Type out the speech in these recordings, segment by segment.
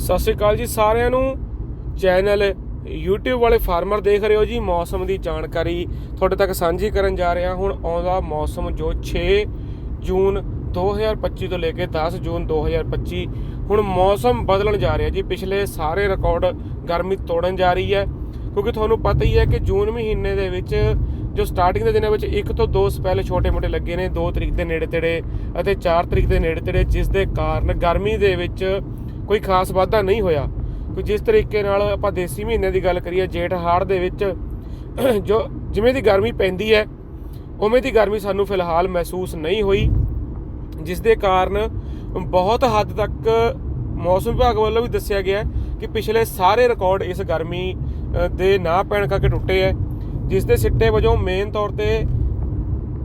ਸਤਿ ਸ਼੍ਰੀ ਅਕਾਲ ਜੀ ਸਾਰਿਆਂ ਨੂੰ। ਚੈਨਲ YouTube ਵਾਲੇ ਫਾਰਮਰ ਦੇਖ ਰਹੇ ਹੋ ਜੀ, ਮੌਸਮ ਦੀ ਜਾਣਕਾਰੀ ਤੁਹਾਡੇ ਤੱਕ ਸਾਂਝੀ ਕਰਨ ਜਾ ਰਿਹਾ ਹੁਣ, ਆਉਂਦਾ ਮੌਸਮ ਜੋ 6 ਜੂਨ 2025 ਤੋਂ ਲੈ ਕੇ 10 ਜੂਨ 2025 ਹੁਣ ਮੌਸਮ ਬਦਲਣ ਜਾ ਰਿਹਾ ਜੀ, ਪਿਛਲੇ ਸਾਰੇ ਰਿਕਾਰਡ ਗਰਮੀ ਤੋੜਨ ਜਾ ਰਹੀ ਹੈ। ਕਿਉਂਕਿ ਤੁਹਾਨੂੰ ਪਤਾ ਹੀ ਹੈ ਕਿ ਜੂਨ ਮਹੀਨੇ ਦੇ ਵਿੱਚ, ਜੋ ਸਟਾਰਟਿੰਗ ਦੇ ਦਿਨਾਂ ਵਿੱਚ ਇੱਕ ਤੋਂ ਦੋ ਸਪੈਲ ਛੋਟੇ-ਮੋਟੇ ਲੱਗੇ ਨੇ 2 ਤਰੀਕ ਦੇ ਨੇੜੇ ਤੇੜੇ ਅਤੇ 4 ਤਰੀਕ ਦੇ ਨੇੜੇ ਤੇੜੇ ਜਿਸ ਦੇ ਕਾਰਨ ਗਰਮੀ ਦੇ ਵਿੱਚ ਕੋਈ ਖਾਸ ਵਾਧਾ ਨਹੀਂ ਹੋਇਆ। ਕਿ ਜਿਸ ਤਰੀਕੇ ਨਾਲ ਆਪਾਂ ਦੇਸੀ ਮਹੀਨੇ ਦੀ ਗੱਲ ਕਰੀਏ, ਜੇਠ ਹਾੜ ਦੇ ਵਿੱਚ ਜੋ ਜਿਵੇਂ ਦੀ ਗਰਮੀ ਪੈਂਦੀ ਹੈ, ਉਵੇਂ ਦੀ ਗਰਮੀ ਸਾਨੂੰ ਫਿਲਹਾਲ ਮਹਿਸੂਸ ਨਹੀਂ ਹੋਈ। ਜਿਸ ਦੇ ਕਾਰਨ ਬਹੁਤ ਹੱਦ ਤੱਕ ਮੌਸਮ ਵਿਭਾਗ ਵੱਲੋਂ ਵੀ ਦੱਸਿਆ ਗਿਆ ਕਿ ਪਿਛਲੇ ਸਾਰੇ ਰਿਕਾਰਡ ਇਸ ਗਰਮੀ ਦੇ ਨਾ ਪੈਣ ਕਰਕੇ ਟੁੱਟੇ ਹੈ। ਜਿਸ ਦੇ ਸਿੱਟੇ ਵਜੋਂ ਮੇਨ ਤੌਰ ਤੇ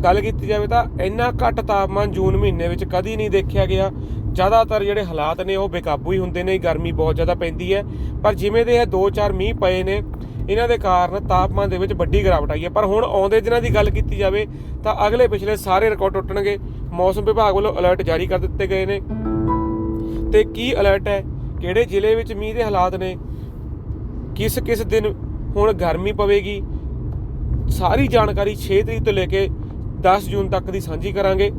ਗੱਲ ਕੀਤੀ ਜਾਵੇ ਤਾਂ ਇੰਨਾ ਘੱਟ ਤਾਪਮਾਨ ਜੂਨ ਮਹੀਨੇ ਵਿੱਚ ਕਦੀ ਨਹੀਂ ਦੇਖਿਆ ਗਿਆ। ਜ਼ਿਆਦਾਤਰ ਜਿਹੜੇ ਹਾਲਾਤ ਨੇ ਉਹ ਬੇਕਾਬੂ ਹੀ ਹੁੰਦੇ ਨੇ, ਗਰਮੀ ਬਹੁਤ ਜ਼ਿਆਦਾ ਪੈਂਦੀ ਹੈ। ਪਰ ਜਿਵੇਂ ਦੇ ਇਹ 2-4 ਮੀਂਹ ਪਏ ਨੇ, ਇਹਨਾਂ ਦੇ ਕਾਰਨ ਤਾਪਮਾਨ ਦੇ ਵਿੱਚ ਵੱਡੀ ਗਿਰਾਵਟ ਆਈ ਹੈ। ਪਰ ਹੁਣ ਆਉਂਦੇ ਦਿਨਾਂ ਦੀ ਗੱਲ ਕੀਤੀ ਜਾਵੇ ਤਾਂ ਅਗਲੇ ਪਿਛਲੇ ਸਾਰੇ ਰਿਕਾਰਡ ਟੁੱਟਣਗੇ। ਮੌਸਮ ਵਿਭਾਗ ਵੱਲੋਂ ਅਲਰਟ ਜਾਰੀ ਕਰ ਦਿੱਤੇ ਗਏ ਨੇ। ਤੇ ਕੀ ਅਲਰਟ ਹੈ? ਕਿਹੜੇ ਜ਼ਿਲ੍ਹੇ ਵਿੱਚ ਮੀਂਹ ਦੇ ਹਾਲਾਤ ਨੇ? ਕਿਸ ਕਿਸ ਦਿਨ ਹੁਣ ਗਰਮੀ ਪਵੇਗੀ? ਸਾਰੀ ਜਾਣਕਾਰੀ 6 ਤਰੀਕ ਤੋਂ ਲੈ ਕੇ 10 ਜੂਨ ਤੱਕ ਦੀ ਸਾਂਝੀ ਕਰਾਂਗੇ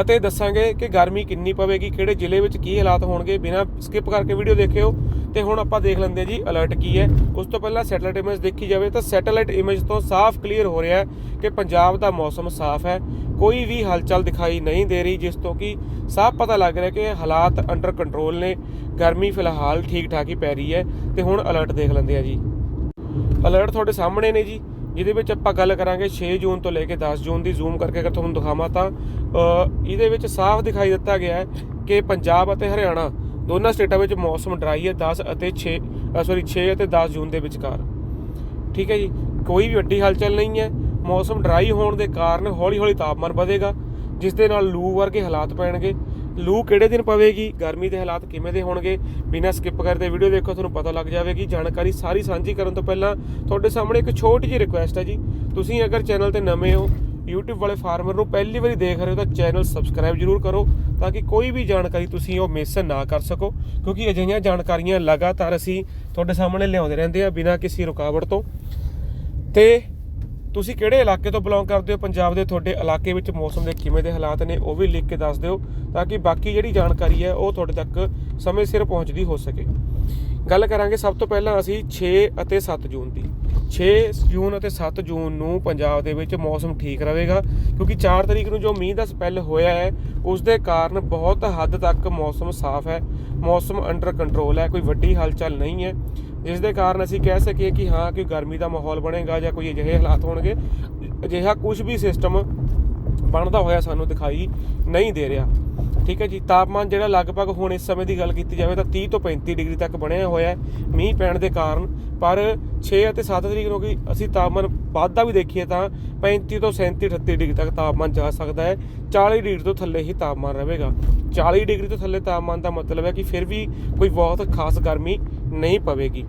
ਅਤੇ ਦੱਸਾਂਗੇ ਕਿ ਗਰਮੀ ਕਿੰਨੀ ਪਵੇਗੀ, ਕਿਹੜੇ ਜ਼ਿਲ੍ਹੇ ਵਿੱਚ ਕੀ ਹਾਲਾਤ ਹੋਣਗੇ। ਬਿਨਾਂ ਸਕਿਪ ਕਰਕੇ ਵੀਡੀਓ ਦੇਖਿਓ ਤੇ ਹੁਣ ਆਪਾਂ ਦੇਖ ਲੈਂਦੇ ਹਾਂ ਜੀ ਅਲਰਟ ਕੀ ਹੈ। ਉਸ ਤੋਂ ਪਹਿਲਾਂ ਸੈਟੇਲਾਈਟ ਇਮੇਜ ਦੇਖੀ ਜਾਵੇ ਤਾਂ ਸੈਟੇਲਾਈਟ ਇਮੇਜ ਤੋਂ ਸਾਫ਼ ਕਲੀਅਰ ਹੋ ਰਿਹਾ ਹੈ ਕਿ ਪੰਜਾਬ ਦਾ ਮੌਸਮ ਸਾਫ਼ ਹੈ। ਕੋਈ ਵੀ ਹਲਚਲ ਦਿਖਾਈ ਨਹੀਂ ਦੇ ਰਹੀ, ਜਿਸ ਤੋਂ ਕਿ ਸਾਫ਼ ਪਤਾ ਲੱਗ ਰਿਹਾ ਕਿ ਹਾਲਾਤ ਅੰਡਰ ਕੰਟਰੋਲ ਨੇ। ਗਰਮੀ ਫਿਲਹਾਲ ਠੀਕ ਠਾਕ ਹੀ ਪੈ ਰਹੀ ਹੈ ਤੇ ਹੁਣ ਅਲਰਟ ਦੇਖ ਲੈਂਦੇ ਆ ਜੀ। ਅਲਰਟ ਤੁਹਾਡੇ ਸਾਹਮਣੇ ਨੇ ਜੀ। ਜਿਹਦੇ ਵਿੱਚ ਆਪਾਂ ਗੱਲ ਕਰਾਂਗੇ 6 ਜੂਨ ਤੋਂ ਲੈ ਕੇ 10 ਜੂਨ ਦੀ ਜ਼ੂਮ ਕਰਕੇ ਅਗਰ ਤੁਹਾਨੂੰ ਦਿਖਾਵਾਂ ਤਾਂ ਇਹਦੇ ਵਿੱਚ ਸਾਫ਼ ਦਿਖਾਈ ਦਿੱਤਾ ਗਿਆ ਹੈ ਕਿ ਪੰਜਾਬ ਅਤੇ ਹਰਿਆਣਾ ਦੋਨਾਂ ਸਟੇਟਾਂ ਵਿੱਚ ਮੌਸਮ ਡਰਾਈ ਹੈ 10 ਅਤੇ 6 ਸੌਰੀ 6 ਅਤੇ 10 ਜੂਨ ਦੇ ਵਿਚਕਾਰ। ਠੀਕ ਹੈ ਜੀ? ਕੋਈ ਵੀ ਵੱਡੀ ਹਲਚਲ ਨਹੀਂ ਹੈ। ਮੌਸਮ ਡਰਾਈ ਹੋਣ ਦੇ ਕਾਰਨ ਹੌਲੀ-ਹੌਲੀ ਤਾਪਮਾਨ ਵਧੇਗਾ, ਜਿਸ ਦੇ ਨਾਲ ਲੂ ਵਰਗੇ ਹਾਲਾਤ ਪੈਣਗੇ। ਲੂ ਕਿਹੜੇ ਦਿਨ ਪਵੇਗੀ, ਗਰਮੀ ਦੇ ਹਾਲਾਤ ਕਿਵੇਂ ਦੇ ਹੋਣਗੇ, ਬਿਨਾਂ ਸਕਿਪ ਕਰਦੇ ਵੀਡੀਓ ਦੇਖੋ, ਤੁਹਾਨੂੰ ਪਤਾ ਲੱਗ ਜਾਵੇਗੀ, ਜਾਣਕਾਰੀ ਸਾਰੀ ਸਾਂਝੀ ਕਰਨ ਤੋਂ ਪਹਿਲਾਂ ਤੁਹਾਡੇ ਸਾਹਮਣੇ ਇੱਕ ਛੋਟੀ ਜਿਹੀ ਰਿਕੁਐਸਟ ਹੈ ਜੀ। ਤੁਸੀਂ ਅਗਰ ਚੈਨਲ ਤੇ ਨਵੇਂ ਹੋ, YouTube ਵਾਲੇ ਫਾਰਮਰ ਨੂੰ ਪਹਿਲੀ ਵਾਰੀ ਦੇਖ ਰਹੇ ਹੋ ਤਾਂ ਚੈਨਲ ਸਬਸਕ੍ਰਾਈਬ ਜਰੂਰ ਕਰੋ ਤਾਂ ਕਿ ਕੋਈ ਵੀ ਜਾਣਕਾਰੀ ਤੁਸੀਂ ਉਹ ਮਿਸ ਨਾ ਕਰ ਸਕੋ, ਕਿਉਂਕਿ ਅਜਿਹੀਆਂ ਜਾਣਕਾਰੀਆਂ ਲਗਾਤਾਰ ਅਸੀਂ ਤੁਹਾਡੇ ਸਾਹਮਣੇ ਲਿਆਉਂਦੇ ਰਹਿੰਦੇ ਆ ਬਿਨਾਂ ਕਿਸੇ ਰੁਕਾਵਟ ਤੋਂ। ਤੇ ਤੁਸੀਂ ਕਿਹੜੇ ਇਲਾਕੇ ਤੋਂ ਬਿਲੋਂਗ ਕਰਦੇ ਹੋ? ਪੰਜਾਬ ਦੇ ਤੁਹਾਡੇ ਇਲਾਕੇ ਵਿੱਚ ਮੌਸਮ ਦੇ ਕਿਵੇਂ ਦੇ ਹਾਲਾਤ ਨੇ, ਉਹ ਵੀ ਲਿਖ ਕੇ ਦੱਸ ਦਿਓ ਤਾਂ ਕਿ ਬਾਕੀ ਜਿਹੜੀ ਜਾਣਕਾਰੀ ਹੈ, ਉਹ ਤੁਹਾਡੇ ਤੱਕ ਸਮੇਂ ਸਿਰ ਪਹੁੰਚਦੀ ਹੋ ਸਕੇ। ਗੱਲ ਕਰਾਂਗੇ ਸਭ ਤੋਂ ਪਹਿਲਾਂ ਅਸੀਂ 6 ਅਤੇ 7 ਜੂਨ ਦੀ। 6 ਜੂਨ ਅਤੇ 7 ਜੂਨ ਨੂੰ ਪੰਜਾਬ ਦੇ ਵਿੱਚ ਮੌਸਮ ਠੀਕ ਰਹੇਗਾ, ਕਿਉਂਕਿ 4 ਤਰੀਕ ਨੂੰ ਜੋ ਮੀਂਹ ਦਾ ਸਪੈਲ ਹੋਇਆ ਹੈ, ਉਸ ਦੇ ਕਾਰਨ ਬਹੁਤ ਹੱਦ ਤੱਕ ਮੌਸਮ ਸਾਫ਼ ਹੈ, ਮੌਸਮ ਅੰਡਰ ਕੰਟਰੋਲ ਹੈ, ਕੋਈ ਵੱਡੀ ਹਲਚਲ ਨਹੀਂ ਹੈ। ਜਿਸ ਦੇ ਕਾਰਨ ਅਸੀਂ ਕਹਿ ਸਕੀਏ ਕਿ ਹਾਂ, ਕੋਈ ਗਰਮੀ ਦਾ ਮਾਹੌਲ ਬਣੇਗਾ ਜਾਂ ਕੋਈ ਅਜਿਹੇ ਹਾਲਾਤ ਹੋਣਗੇ, ਅਜਿਹਾ ਕੁਝ ਵੀ ਸਿਸਟਮ ਬਣਦਾ ਹੋਇਆ ਸਾਨੂੰ ਦਿਖਾਈ ਨਹੀਂ ਦੇ ਰਿਹਾ। ਠੀਕ ਹੈ ਜੀ, ਤਾਪਮਾਨ ਜਿਹੜਾ ਲਗਭਗ ਹੁਣ ਇਸ ਸਮੇਂ ਦੀ ਗੱਲ ਕੀਤੀ ਜਾਵੇ ਤਾਂ 30 ਤੋਂ 35 ਡਿਗਰੀ ਤੱਕ ਬਣਿਆ ਹੋਇਆ ਹੈ ਮੀਂਹ ਪੈਣ ਦੇ ਕਾਰਨ। ਪਰ 6 ਅਤੇ 7 ਤਰੀਕ ਨੂੰ ਕਿ ਅਸੀਂ ਤਾਪਮਾਨ ਵੱਧਦਾ ਵੀ ਦੇਖੀਏ ਤਾਂ 35 ਤੋਂ 37 38 ਡਿਗਰੀ ਤੱਕ ਤਾਪਮਾਨ ਜਾ ਸਕਦਾ ਹੈ। 40 ਡਿਗਰੀ ਤੋਂ ਥੱਲੇ ਹੀ ਤਾਪਮਾਨ ਰਹੇਗਾ। 40 ਡਿਗਰੀ ਤੋਂ ਥੱਲੇ ਤਾਪਮਾਨ ਦਾ ਮਤਲਬ ਹੈ ਕਿ ਫਿਰ ਵੀ ਕੋਈ ਬਹੁਤ ਖਾਸ ਗਰਮੀ ਨਹੀਂ ਪਵੇਗੀ।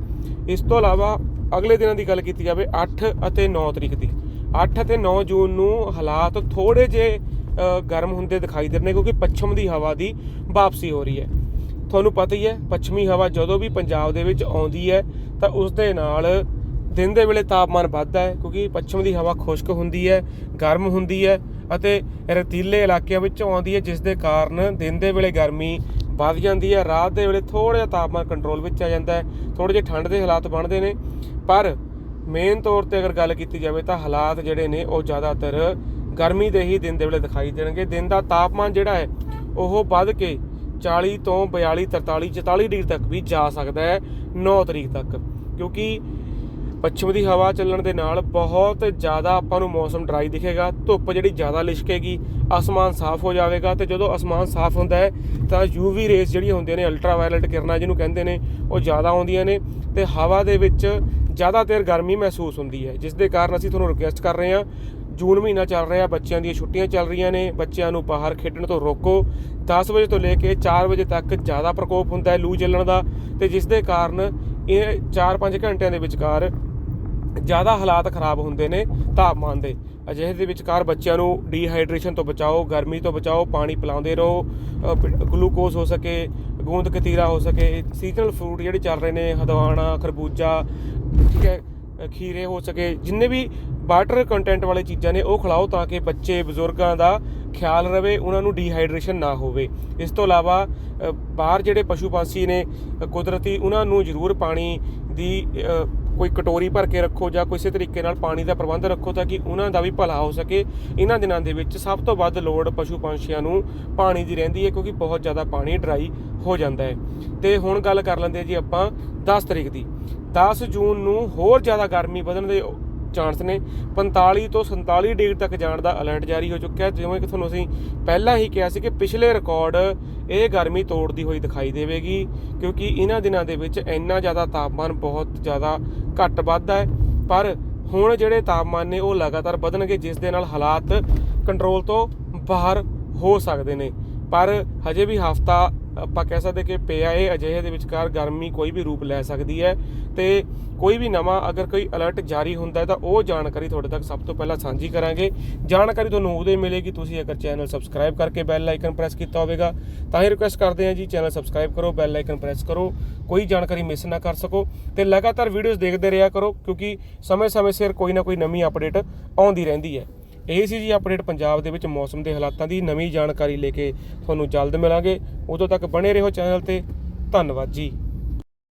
ਇਸ ਤੋਂ ਇਲਾਵਾ ਅਗਲੇ ਦਿਨਾਂ ਦੀ ਗੱਲ ਕੀਤੀ ਜਾਵੇ 8 ਅਤੇ 9 ਤਰੀਕ ਦੀ। 8 ਅਤੇ 9 ਜੂਨ ਨੂੰ ਹਾਲਾਤ ਥੋੜੇ ਜੇ ਗਰਮ ਹੁੰਦੇ ਦਿਖਾਈ ਦਿੰਦੇ ਕਿਉਂਕਿ ਪੱਛਮ ਦੀ ਹਵਾ ਦੀ ਵਾਪਸੀ ਹੋ ਰਹੀ ਹੈ। ਤੁਹਾਨੂੰ ਪਤਾ ਹੀ ਹੈ, ਪੱਛਮੀ ਹਵਾ ਜਦੋਂ ਵੀ ਪੰਜਾਬ ਦੇ ਵਿੱਚ ਆਉਂਦੀ ਹੈ ਤਾਂ ਉਸ ਦੇ ਨਾਲ ਦਿਨ ਦੇ ਵੇਲੇ ਤਾਪਮਾਨ ਵੱਧਦਾ ਹੈ ਕਿਉਂਕਿ ਪੱਛਮ ਦੀ ਹਵਾ ਖੁਸ਼ਕ ਹੁੰਦੀ ਹੈ, ਗਰਮ ਹੁੰਦੀ ਹੈ ਅਤੇ ਰਤੀਲੇ ਇਲਾਕਿਆਂ ਵਿੱਚ ਆਉਂਦੀ ਹੈ ਜਿਸ ਦੇ ਕਾਰਨ ਦਿਨ ਦੇ ਵੇਲੇ ਗਰਮੀ ਵੱਧ ਜਾਂਦੀ ਹੈ। ਰਾਤ ਦੇ ਵੇਲੇ ਥੋੜਾ ਜਿਹਾ ਤਾਪਮਾਨ ਕੰਟਰੋਲ ਵਿੱਚ ਆ ਜਾਂਦਾ ਹੈ। ਥੋੜੇ ਜਿਹੇ ਠੰਡ ਦੇ ਹਾਲਾਤ ਬਣਦੇ ਨੇ। ਪਰ ਮੇਨ ਤੌਰ ਤੇ ਅਗਰ ਗੱਲ ਕੀਤੀ ਜਾਵੇ ਤਾਂ ਹਾਲਾਤ ਜਿਹੜੇ ਨੇ ਉਹ ਜ਼ਿਆਦਾਤਰ ਗਰਮੀ ਦੇ ਹੀ ਦਿਨ ਦੇ ਵੇਲੇ ਦਿਖਾਈ ਦੇਣਗੇ। ਦਿਨ ਦਾ ਤਾਪਮਾਨ ਜਿਹੜਾ ਹੈ, ਉਹ ਵੱਧ ਕੇ 40 ਤੋਂ 42 43 44 ਡਿਗਰੀ ਤੱਕ ਵੀ ਜਾ ਸਕਦਾ ਹੈ 9 ਤਰੀਕ ਤੱਕ। ਕਿਉਂਕਿ ਪੱਛਮ ਦੀ ਹਵਾ ਚੱਲਣ ਦੇ ਨਾਲ ਬਹੁਤ ਜ਼ਿਆਦਾ ਆਪਾਂ ਨੂੰ ਮੌਸਮ ਡਰਾਈ ਦਿਖੇਗਾ, ਧੁੱਪ ਜਿਹੜੀ ਜ਼ਿਆਦਾ ਲਿਸ਼ਕੇਗੀ ਆਸਮਾਨ ਸਾਫ਼ ਹੋ ਜਾਵੇਗਾ ਤੇ ਜਦੋਂ ਆਸਮਾਨ ਸਾਫ਼ ਹੁੰਦਾ ਹੈ, ਤਾਂ ਯੂਵੀ ਰੇਸ ਜਿਹੜੀਆਂ ਹੁੰਦੀਆਂ ਨੇ ਅਲਟਰਾਵਾਇਲਟ ਕਿਰਨਾਂ ਜਿਹਨੂੰ ਕਹਿੰਦੇ ਨੇ, ਉਹ ਜ਼ਿਆਦਾ ਆਉਂਦੀਆਂ ਨੇ ਤੇ ਹਵਾ ਦੇ ਵਿੱਚ ਜ਼ਿਆਦਾ ਦੇਰ ਗਰਮੀ ਮਹਿਸੂਸ ਹੁੰਦੀ ਹੈ, ਜਿਸ ਦੇ ਕਾਰਨ ਅਸੀਂ ਤੁਹਾਨੂੰ ਰਿਕੁਐਸਟ ਕਰ ਰਹੇ ਹਾਂ, ਜੂਨ ਮਹੀਨਾ ਚੱਲ ਰਿਹਾ, ਬੱਚਿਆਂ ਦੀਆਂ ਛੁੱਟੀਆਂ ਚੱਲ ਰਹੀਆਂ ਨੇ, ਬੱਚਿਆਂ ਨੂੰ ਬਾਹਰ ਖੇਡਣ ਤੋਂ ਰੋਕੋ 10 ਵਜੇ ਤੋਂ ਲੈ ਕੇ 4 ਵਜੇ ਤੱਕ ਜ਼ਿਆਦਾ ਪ੍ਰਕੋਪ ਹੁੰਦਾ ਹੈ ਲੂ ਚੱਲਣ ਦਾ ਤੇ ਜਿਸ ਦੇ ਕਾਰਨ ਇਹ 4-5 ਘੰਟਿਆਂ ਦੇ ਵਿਚਕਾਰ ਜ਼ਿਆਦਾ ਹਾਲਾਤ ਖਰਾਬ ਹੁੰਦੇ ਨੇ ਤਾਪਮਾਨ ਦੇ। ਅਜਿਹੇ ਦੇ ਵਿਚਕਾਰ ਬੱਚਿਆਂ ਨੂੰ ਡੀਹਾਈਡਰੇਸ਼ਨ ਤੋਂ ਬਚਾਓ, ਗਰਮੀ ਤੋਂ ਬਚਾਓ, ਪਾਣੀ ਪਿਲਾਉਂਦੇ ਰਹੋ ਗਲੂਕੋਜ਼ ਹੋ ਸਕੇ, ਗੂੰਦ ਕਤੀਰਾ ਹੋ ਸਕੇ ਸੀਜ਼ਨਲ ਫਰੂਟ ਜਿਹੜੇ ਚੱਲ ਰਹੇ ਨੇ, ਹਦਵਾਣਾ, ਖਰਬੂਜਾ, ਠੀਕ ਹੈ ਖੀਰੇ ਹੋ ਸਕੇ, ਜਿੰਨੇ ਵੀ ਵਾਟਰ ਕੰਟੈਂਟ ਵਾਲੇ ਚੀਜ਼ਾਂ ਨੇ, ਉਹ ਖਿਲਾਓ ਤਾਂ ਕਿ ਬੱਚੇ, ਬਜ਼ੁਰਗਾਂ ਦਾ ਖਿਆਲ ਰਵੇ, ਉਹਨਾਂ ਨੂੰ ਡੀਹਾਈਡਰੇਸ਼ਨ ਨਾ ਹੋਵੇ। ਇਸ ਤੋਂ ਇਲਾਵਾ ਬਾਹਰ ਜਿਹੜੇ ਪਸ਼ੂ ਪੰਛੀ ਨੇ ਕੁਦਰਤੀ, ਉਹਨਾਂ ਨੂੰ ਜ਼ਰੂਰ ਪਾਣੀ ਦੀ ਕੋਈ ਕਟੋਰੀ ਭਰ ਕੇ ਰੱਖੋ ਜਾਂ ਕਿਸੇ ਤਰੀਕੇ ਨਾਲ ਪਾਣੀ ਦਾ ਪ੍ਰਬੰਧ ਰੱਖੋ ਤਾਂ ਕਿ ਉਹਨਾਂ ਦਾ ਵੀ ਭਲਾ ਹੋ ਸਕੇ। ਇਹਨਾਂ ਦਿਨਾਂ ਦੇ ਵਿੱਚ ਸਭ ਤੋਂ ਵੱਧ ਲੋੜ ਪਸ਼ੂ ਪੰਛੀਆਂ ਨੂੰ ਪਾਣੀ ਦੀ ਰਹਿੰਦੀ ਹੈ ਕਿਉਂਕਿ ਬਹੁਤ ਜ਼ਿਆਦਾ ਪਾਣੀ ਡਰਾਈ ਹੋ ਜਾਂਦਾ ਹੈ। ਤੇ ਹੁਣ ਗੱਲ ਕਰ ਲੈਂਦੇ ਜੀ ਆਪਾਂ 10 ਤਰੀਕ ਦੀ। 10 ਜੂਨ ਨੂੰ ਹੋਰ ਜ਼ਿਆਦਾ ਗਰਮੀ ਵਧਣ ਦੇ ਚਾਂਸ ਨੇ। 45 ਤੋਂ 47 ਡਿਗਰੀ ਤੱਕ ਜਾਣ ਦਾ ਅਲਰਟ ਜਾਰੀ ਹੋ ਚੁੱਕਿਆ ਹੈ। ਜਿਵੇਂ ਕਿ ਤੁਹਾਨੂੰ ਅਸੀਂ ਪਹਿਲਾਂ ਹੀ ਕਿਹਾ ਸੀ ਕਿ ਪਿਛਲੇ ਰਿਕਾਰਡ ਇਹ ਗਰਮੀ ਤੋੜਦੀ ਹੋਈ ਦਿਖਾਈ ਦੇਵੇਗੀ, ਕਿਉਂਕਿ ਇਹਨਾਂ ਦਿਨਾਂ ਦੇ ਵਿੱਚ ਇੰਨਾ ਜ਼ਿਆਦਾ ਤਾਪਮਾਨ ਬਹੁਤ ਜ਼ਿਆਦਾ ਘੱਟ ਵੱਧਦਾ ਹੈ। ਪਰ ਹੁਣ ਜਿਹੜੇ ਤਾਪਮਾਨ ਨੇ ਉਹ ਲਗਾਤਾਰ ਵਧਣਗੇ, ਜਿਸ ਦੇ ਨਾਲ ਹਾਲਾਤ ਕੰਟਰੋਲ ਤੋਂ ਬਾਹਰ ਹੋ ਸਕਦੇ ਨੇ। ਪਰ ਹਜੇ ਵੀ ਹਫਤਾ ਆਪਾਂ ਕਹਿ ਸਕਦੇ ਕਿ ਪਿਆ ਇਹ ਅਜਿਹੇ ਦੇ ਵਿਚਕਾਰ ਗਰਮੀ ਕੋਈ ਵੀ ਰੂਪ ਲੈ ਸਕਦੀ ਹੈ ਤੇ ਕੋਈ ਵੀ ਨਵਾਂ ਅਗਰ ਕੋਈ ਅਲਰਟ ਜਾਰੀ ਹੁੰਦਾ ਹੈ ਤਾਂ ਉਹ ਜਾਣਕਾਰੀ ਤੁਹਾਡੇ ਤੱਕ ਸਭ ਤੋਂ ਪਹਿਲਾਂ ਸਾਂਝੀ ਕਰਾਂਗੇ। ਜਾਣਕਾਰੀ ਤੁਹਾਨੂੰ ਉਹਦੇ ਮਿਲੇਗੀ, ਤੁਸੀਂ ਅਗਰ ਚੈਨਲ ਸਬਸਕ੍ਰਾਈਬ ਕਰਕੇ ਬੈਲ ਆਈਕਨ ਪ੍ਰੈਸ ਕੀਤਾ ਹੋਵੇਗਾ, ਤਾਂ ਹੀ ਰਿਕੁਐਸਟ ਕਰਦੇ ਹਾਂ ਜੀ, ਚੈਨਲ ਸਬਸਕ੍ਰਾਈਬ ਕਰੋ, ਬੈਲ ਆਈਕਨ ਪ੍ਰੈਸ ਕਰੋ, ਕੋਈ ਜਾਣਕਾਰੀ ਮਿਸ ਨਾ ਕਰ ਸਕੋ ਤੇ ਲਗਾਤਾਰ ਵੀਡੀਓਜ਼ ਦੇਖਦੇ ਰਿਹਾ ਕਰੋ, ਕਿਉਂਕਿ ਸਮੇਂ-ਸਮੇਂ ਸਿਰ ਕੋਈ ਨਾ ਕੋਈ ਨਵੀਂ ਅਪਡੇਟ ਆਉਂਦੀ ਰਹਿੰਦੀ ਹੈ। ਇਹ ਸੀ ਜੀ ਅਪਡੇਟ ਪੰਜਾਬ ਦੇ ਵਿੱਚ ਮੌਸਮ ਦੇ ਹਾਲਾਤਾਂ ਦੀ ਨਵੀਂ ਜਾਣਕਾਰੀ ਲੈ ਕੇ ਤੁਹਾਨੂੰ ਜਲਦ ਮਿਲਾਂਗੇ। ਉਦੋਂ ਤੱਕ ਬਣੇ ਰਹੋ ਚੈਨਲ ਤੇ। ਧੰਨਵਾਦ ਜੀ।